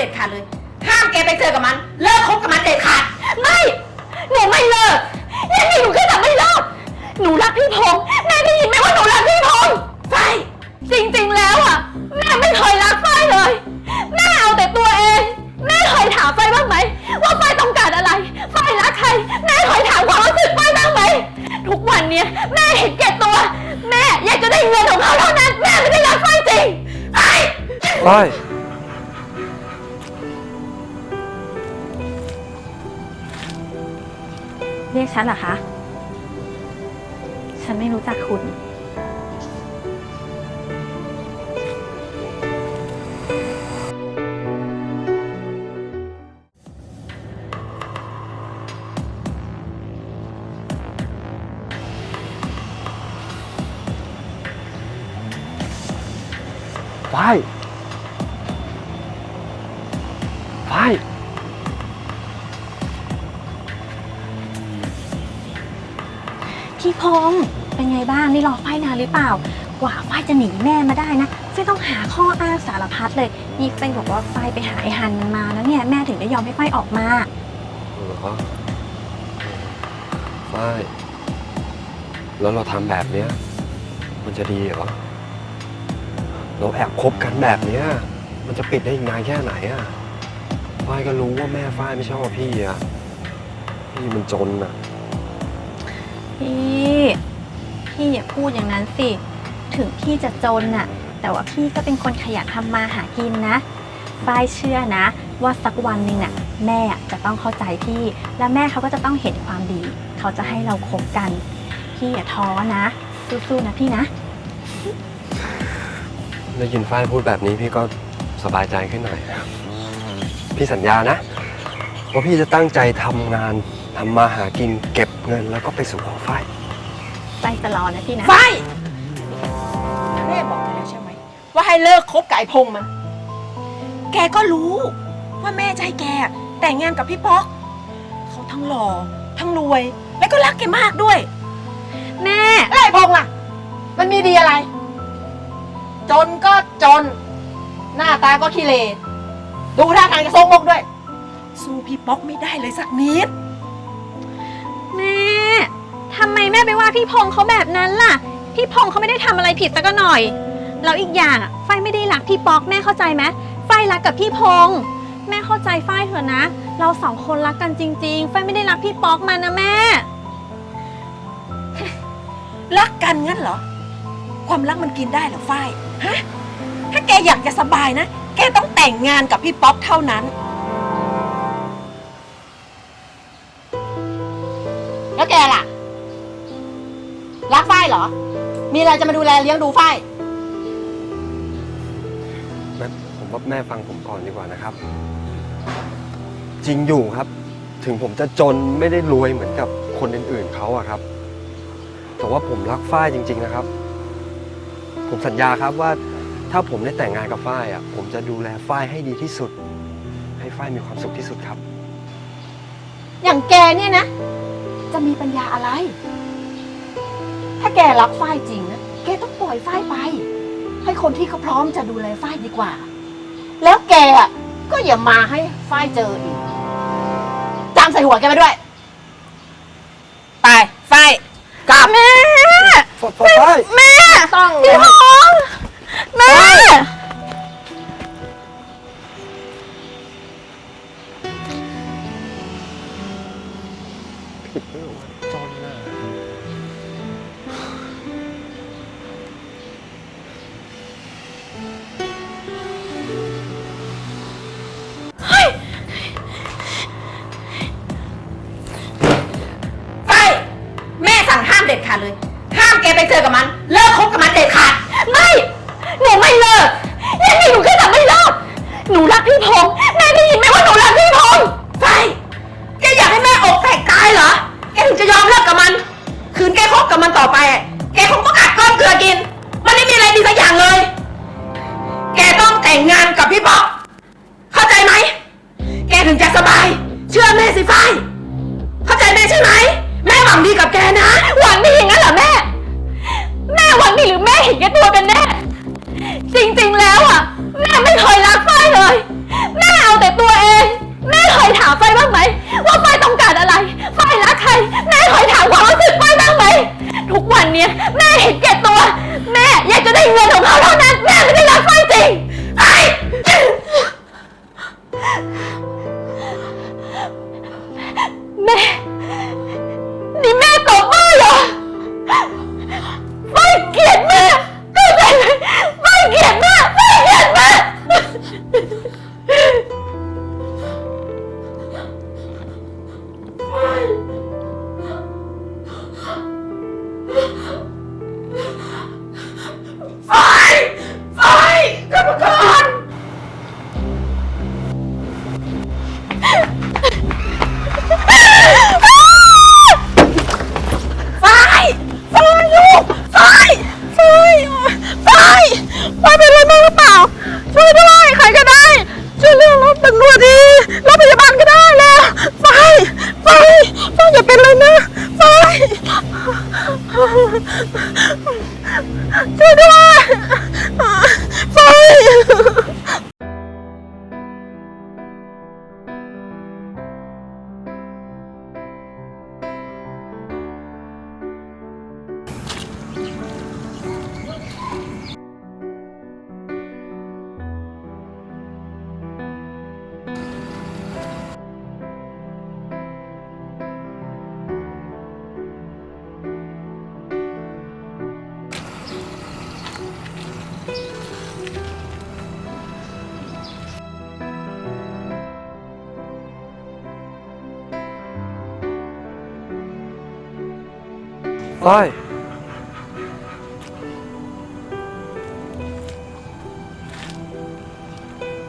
เด็ดขาดเลย ห้ามแกไปเจอกับมัน เลิกคบกับมันเด็ดขาด ไม่ หนูไม่เลิกยังไงหนูก็จะไม่เลิก หนูรักพี่พงษ์แม่ได้ยินไหมว่าหนูรักพี่พงษ์ไฟจริงๆแล้วอะ แม่ไม่เคยรักฝ้ายเลย แม่เอาแต่ตัวเอง แม่เคยถามฝ้ายบ้างไหม ว่าฝ้ายต้องการอะไรฝ้ายรักใคร แม่เคยถามความรู้สึกฝ้ายบ้างไหม ทุกวันเนี้ยแม่เห็นแก่ตัว แม่อยากจะได้เงินของเขาเท่านั้น แม่ไม่ได้รักฝ้ายจริงไอ้ฝ้า เรียกฉันเหรอคะ ฉันไม่รู้จักคุณ ฝ้าย พี่พงษ์เป็นไงบ้างนี่รอฝ้ายนานหรือเปล่า กว่าฝ้าจะหนีแม่มาได้นะฝ้ายต้องหาข้ออ้างสารพัดเลยนี่ฝ้ายบอกว่าฝ้ายไปหาไอ้ฮันมันมาแล้วเนี่ยแม่ถึงได้ยอมให้ฝ้ายออกมาเหรอฝ้ายแล้วเราทำแบบเนี้ยมันจะดีเหรอเราแอบคบกันแบบเนี้ยมันจะปิดได้อีกนานแค่ไหนอะฝ้ายก็รู้ว่าแม่ฝ้ายไม่ชอบพี่อะพี่มันจนอะ พี่ พี่อย่าพูดอย่างนั้นสิ ถึงพี่จะจนน่ะ แต่ว่าพี่ก็เป็นคนขยันทำมาหากินนะฝ้ายเชื่อนะ ว่าสักวันหนึ่งน่ะ แม่จะต้องเข้าใจพี่ และแม่เขาก็จะต้องเห็นความดี เขาจะให้เราคบกัน พี่อย่าท้อนะสู้ๆนะพี่นะได้ยินฝ้ายพูดแบบนี้พี่ก็สบายใจขึ้นหน่อยพี่สัญญานะ ว่าพี่จะตั้งใจทำงานทำมาหากินเก็บ เงินแล้วก็ไปสู่ขอฝ้ายใจจะรอนะพี่นะ ไฟแม่บอกแกแล้วใช่ไหม ว่าให้เลิกคบกับไอ้พงษ์มัน แกก็รู้ว่าแม่จะให้แกแต่งงานกับพี่ป๊อก เขาทั้งหล่อทั้งรวย แล้วก็รักแกมากด้วย แม่แล้วไอ้พงษ์ล่ะ มันมีดีอะไร จนก็จน หน้าตาก็ขี้เลดูท่าทางจะทรงมกด้วย สู้พี่ป๊อกไม่ได้เลยสักนิดแม่ ทำไมแม่ไปว่าพี่พงษ์เขาแบบนั้นล่ะ พี่พงษ์เขาไม่ได้ทำอะไรผิดสักหน่อย แล้วอีกอย่างอะฝ้ายไม่ได้รักพี่ป๊อกแม่เข้าใจไหมฝ้ายรักกับพี่พงษ์แม่เข้าใจฝ้ายเถอะนะ เราสองคนรักกันจริงๆฝ้ายไม่ได้รักพี่ป๊อกมันนะแม่ รักกันงั้นเหรอ ความรักมันกินได้เหรอฝ้าย ฮะ ถ้าแกอยากจะสบายนะ แกต้องแต่งงานกับพี่ป๊อกเท่านั้น เหรอ มีอะไรจะมาดูแลเลี้ยงดูฝ้ายแม่ผมว่าแม่ฟังผมก่อนดีกว่านะครับ จริงอยู่ครับ ถึงผมจะจนไม่ได้รวยเหมือนกับคนอื่นๆเขาอะครับ แต่ว่าผมรักฝ้ายจริง ๆนะครับ ผมสัญญาครับว่าถ้าผมได้แต่งงานกับฝ้ายอะผมจะดูแลฝ้ายให้ดีที่สุด ให้ฝ้ายมีความสุขที่สุดครับ อย่างแกเนี่ยนะ จะมีปัญญาอะไร ถ้าแกรักฝ้ายจริงนะ แกต้องปล่อยฝ้ายไป ให้คนที่เขาพร้อมจะดูแลฝ้ายดีกว่า แล้วแกอะก็อย่ามาให้ฝ้ายเจออีกจำใส่หัวแกไปด้วย ไปฝ้ายกลับแม่ ฝ้าย แม่ ต้องพี่พงษ์แมันต่อไปอะแกคงต้องกัดก้อนเกลือกิน มันไม่มีอะไรดีสักอย่างเลย แกต้องแต่งงานกับพี่ป๊อกเข้าใจไหม แกถึงจะสบาย เชื่อแม่สิไฟเข้าใจแม่ใช่ไหม แม่หวังดีกับแกนะ หวังดีอย่างนั้นเหรอแม่ แม่หวังดีหรือแม่เห็นแกตัวกันแน่ จริงๆแล้วอะ แม่ไม่เคยรักไฟเลย แม่เอาแต่ตัวเอง แม่เคยถามไฟบ้างไหมว่า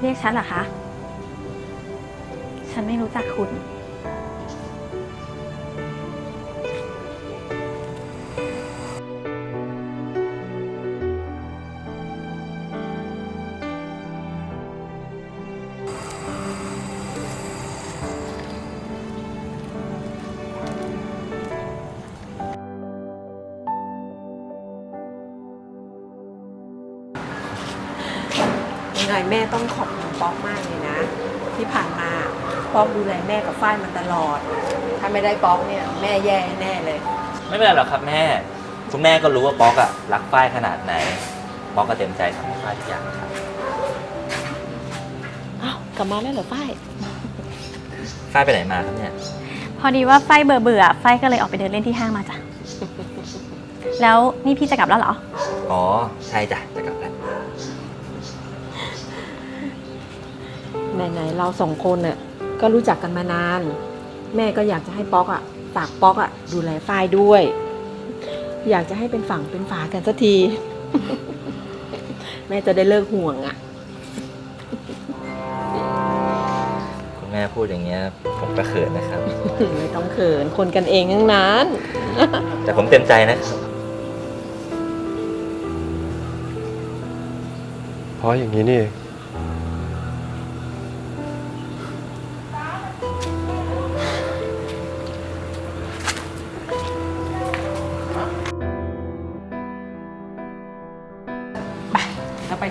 เรียกฉันเหรอคะ ฉันไม่รู้จักคุณ ยังไงแม่ต้องขอบคุณป๊อกมากเลยนะ ที่ผ่านมาป๊อกดูแลแม่กับฝ้ายมาตลอด ถ้าไม่ได้ป๊อกเนี่ยแม่แย่แน่เลย ไม่เป็นไรหรอกครับแม่ คุณแม่ก็รู้ว่าป๊อกอะรักฝ้ายขนาดไหน ป๊อกก็เต็มใจทำให้ฝ้ายทุกอย่างนะครับอ้าวกลับมาแล้วเหรอฝ้ายฝ้ายไปไหนมาครับเนี่ย พอดีว่าไฟเบื่อเบื่อๆไฟก็เลยออกไปเดินเล่นที่ห้างมาจ้ะ แล้วนี่พี่จะกลับแล้วเหรอ อ๋อ ใช่จ้ะ จะกลับแล้ว ไหนๆเราสองคนน่ะก็รู้จักกันมานาน แม่ก็อยากจะให้ป๊อกอะฝากป๊อกอะ ดูแลฝ้ายด้วย อยากจะให้เป็นฝั่งเป็นฝากันสักที แม่จะได้เลิกห่วงอะ คุณแม่พูดอย่างเงี้ย ผมก็เขินนะครับ ไม่ต้องเขินคนกันเองทั้งนั้น แต่ผมเต็มใจนะครับ เพราะอย่างนี้นี่เอง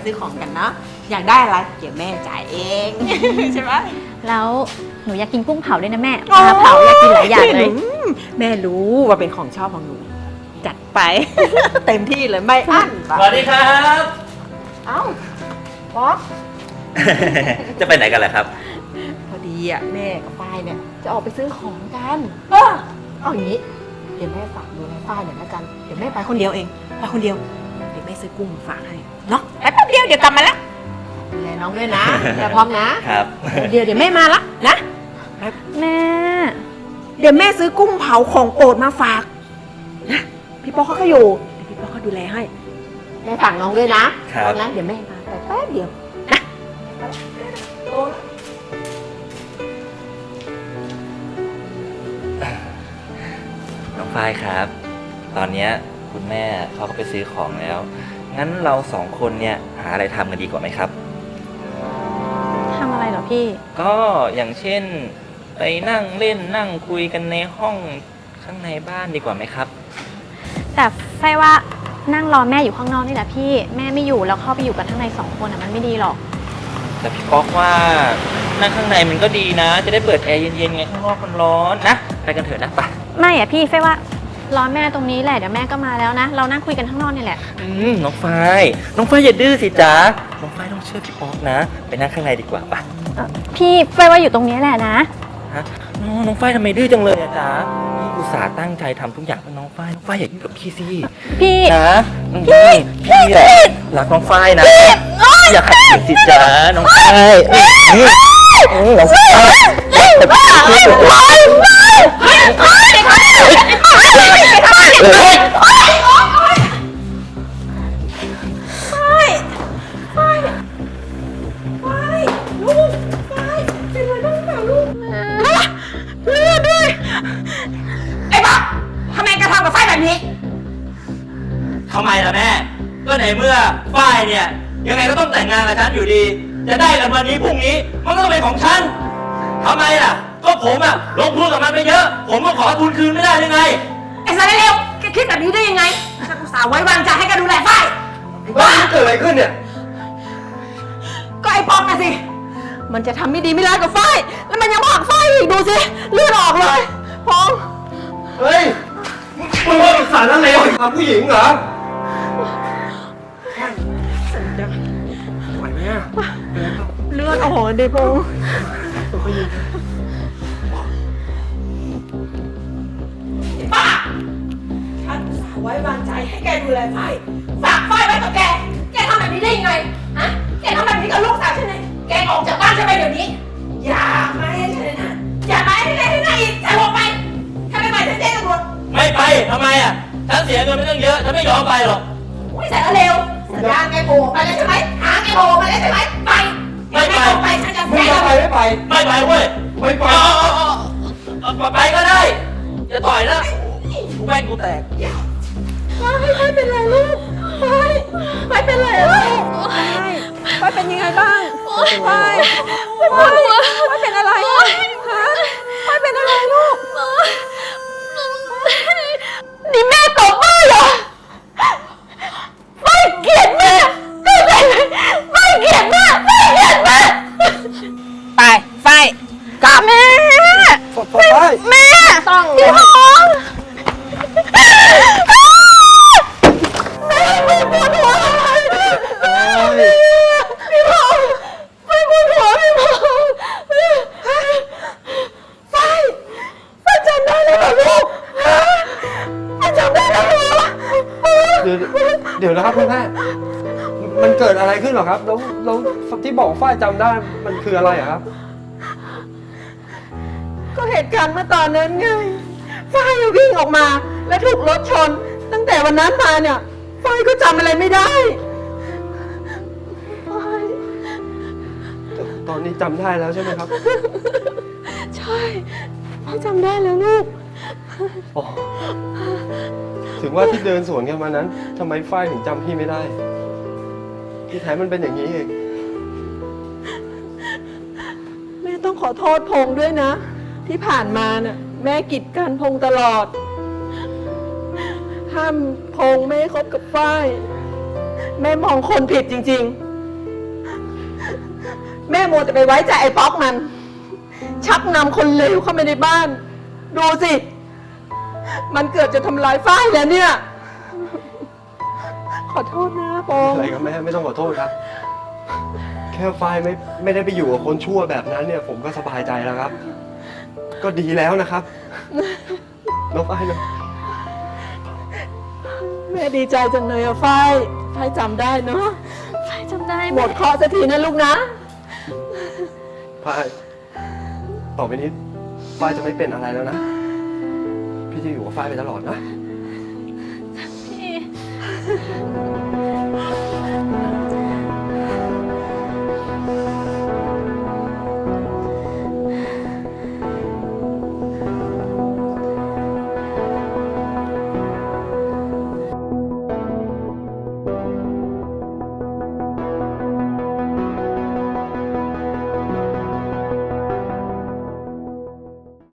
ซื้อของกันเนาะอยากได้อะไรเดี๋ยวแม่จ่ายเอง ใช่ไหมแล้วหนูอยากกินกุ้งเผาด้วยนะแม่ปลาเผาอยากกินหลายอย่างเลยอืมแม่รู้ว่าเป็นของชอบของหนู จัดไป เต็มที่เลยไม่อั้นสวัสดีครับ เอ้าป๊อกจะไปไหนกันล่ะครับ พอดีอะแม่กับฝ้ายเนี่ย จะออกไปซื้อของกันเออเอาอย่างนี้เดี๋ยวแม่ฝากดูแลฝ้ายหน่อยละกันเดี๋ยวแม่ไปคนเดียวเองไปคนเดียวเดี๋ยวแม่ซื้อกุ้งมาฝากให้เนาะไปแป๊บเดียวเดี๋ยวกลับมาละดูแลน้องด้วยนะอย่าพร้อมนะครับ เดี๋ยวเดี๋ยวแม่มาละนะ แม่ เดี๋ยวแม่ซื้อกุ้งเผาของโปรดมาฝากนะพี่ป๊อกเขาก็อยู่เดี๋ยวพี่ป๊อกเขาดูแลให้แม่ฝากน้องด้วยนะครับป๊อกนะเดี๋ยวแม่มาแต่แป๊บเดียวนะน้องฝ้ายครับ ตอนเนี้ย คุณแม่เขาก็ไปซื้อของแล้ว งั้นเราสองคนเนี่ยหาอะไรทำกันดีกว่าไหมครับ ทำอะไรเหรอพี่ ก็อย่างเช่น ไปนั่งเล่นนั่งคุยกันในห้องข้างในบ้านดีกว่าไหมครับ แต่ไฟว่านั่งรอแม่อยู่ข้างนอกนี่แหละพี่แม่ไม่อยู่แล้วเข้าไปอยู่กันข้างในสองคนอะมันไม่ดีหรอก แต่พี่ป๊อกว่านั่งข้างในมันก็ดีนะ จะได้เปิดแอร์เย็นๆไงข้างนอกมันร้อนนะไปกันเถอะนะไป ไม่อะพี่ไฟว่า รอแม่ตรงนี้แหละเดี๋ยวแม่ก็มาแล้วนะ เรานั่งคุยกันข้างนอกนี่แหละ อืมน้องฝ้ายน้องฝ้ายอย่าดื้อสิจ๊ะน้องฝ้ายต้องเชื่อพี่ป๊อกนะ ไปนั่งข้างในดีกว่าปะพี่ไฟว่าอยู่ตรงนี้แหละนะ ฮะน้องน้องฝ้ายทำไมดื้อจังเลยอะจ๊ะพี่อุตส่าห์ตั้งใจทำทุกอย่างเพื่อน้องฝ้ายน้องฝ้ายอย่ายุ่งกับพี่สิพี่ นะพี่พี่อะรักน้องฝ้ายนะอย่าขัดขืนสิจ๊ะน้องฝ้ายเอ้ยนี่เอ้ยน้องฝ้ายแต่พี่พี่เอ้ย เลือดด้วย ไอ้ป๊อกทำไมกระทำกับฝ้ายแบบนี้ ทำไมล่ะแม่ ก็ในเมื่อฝ้ายเนี่ย ยังไงก็ต้องแต่งงานกับฉันอยู่ดี จะได้กันวันนี้พรุ่งนี้ มันก็ต้องเป็นของฉันทำไมล่ะ ก็ผมอะลงทุนกับมันไปเยอะ ผมก็ขอทุนคืนไม่ได้หรือไง อ้สารเลวแกคิดแบบนี้ได้ยังไงฉันอุตส่าห์ไว้วางใจให้แกดูแลฝ้ายว่าเกิดอะไรขึ้นเนี่ยก็ไอ้ป๊อกนะสิ มันจะทำไม่ดีไม่ร้ายกับฝ้าย แล้วมันยังผลักฝ้ายอีกดูสิเลือดออกเลยพองเฮ้ยมึงว่าสารนั่นเลวกับผู้หญิงเหรอไหวไหมอะเลือดออกเดพง ไว้วางใจให้แกดูแลฝ้ายฝากฝ้ายไว้กับแก แกทำแบบนี้ได้ยังไง ฮะ แกทำแบบนี้กับลูกสาวฉันเลยแกออกจากบ้านฉันไปเดี๋ยวนี้ อย่ามาให้ฉันเลยนะ อย่ามาให้ฉันเลยที่ไหนอีกจะลงไป ถ้าไม่ไปฉันแจ้งตำรวจไม่ไปทำไมอะฉันเสียเงินไม่ต้องเยอะฉันไม่ยอมไปหรอกอุ้ยแต่ละเร็วสัญญาณแกโผล่ไปแล้วใช่ไหมหางแกโผล่ไปแล้วใช่ไหมไปไม่ไปต้องไปฉันจะมึงแจ้จะงไปไม่ไปไม่ไปเว้ยไม่ไปเอาเอาเอาเอาเอาไปก็ได้อย่าต่อยนะกูแม่งกูแตก ไม่เป็นไรลูกไม่ไม่เป็นไรลูกไม่เป็นยังไงบ้างไม่ไม่ไม่เป็นอะไรฮะไม่เป็นอะไรลูกนี่แม่ตบมือเหรอ แล้วแล้วที่บอกฝ้ายจำได้มันคืออะไรอะครับ ก็เหตุการณ์เมื่อตอนนั้นไงฝ้ายวิ่งออกมา แล้วถูกรถชน ตั้งแต่วันนั้นมาเนี่ยฝ้ายก็จำอะไรไม่ได้ฝ้ายตอนนี้จำได้แล้วใช่ไหมครับ ใช่ฝ้ายจำได้แล้วลูกอ๋อถึงว่าที่เดินสวนกันมานั้นทำไมฝ้ายถึงจำพี่ไม่ได้ ที่แท้มันเป็นอย่างนี้เอง แม่ต้องขอโทษพงษ์ด้วยนะ ที่ผ่านมาน่ะแม่กีดกันพงษ์ตลอด ห้ามพงษ์ไม่ให้คบกับฝ้าย แม่มองคนผิดจริง ๆ แม่มัวแต่ไปไว้ใจไอ้ป๊อกมัน ชักนำคนเลวเข้ามาในบ้าน ดูสิ มันเกิดจะทำลายฝ้ายแล้วเนี่ย ขอโทษนะปองอะไรก็ม่ไม่ต้องขอโทษครับ แค่ไฟล์ไม่ไม่ได้ไปอยู่กับคนชั่วแบบนั้นเนี่ย ผมก็สบายใจแล้วครับ ก็ดีแล้วนะครับน้องไฟล์เนะแม่ดีใจจังเลยอะฝ้ายฝ้ายจำได้เนาะไฟจำได้หมดเคราะห์สักทีนะลูกนะ ไฟล์ต่อไปนี้ไฟล์จะไม่เป็นอะไรแล้วนะ พี่จะอยู่กับไฟล์ไปตลอดนะ พี่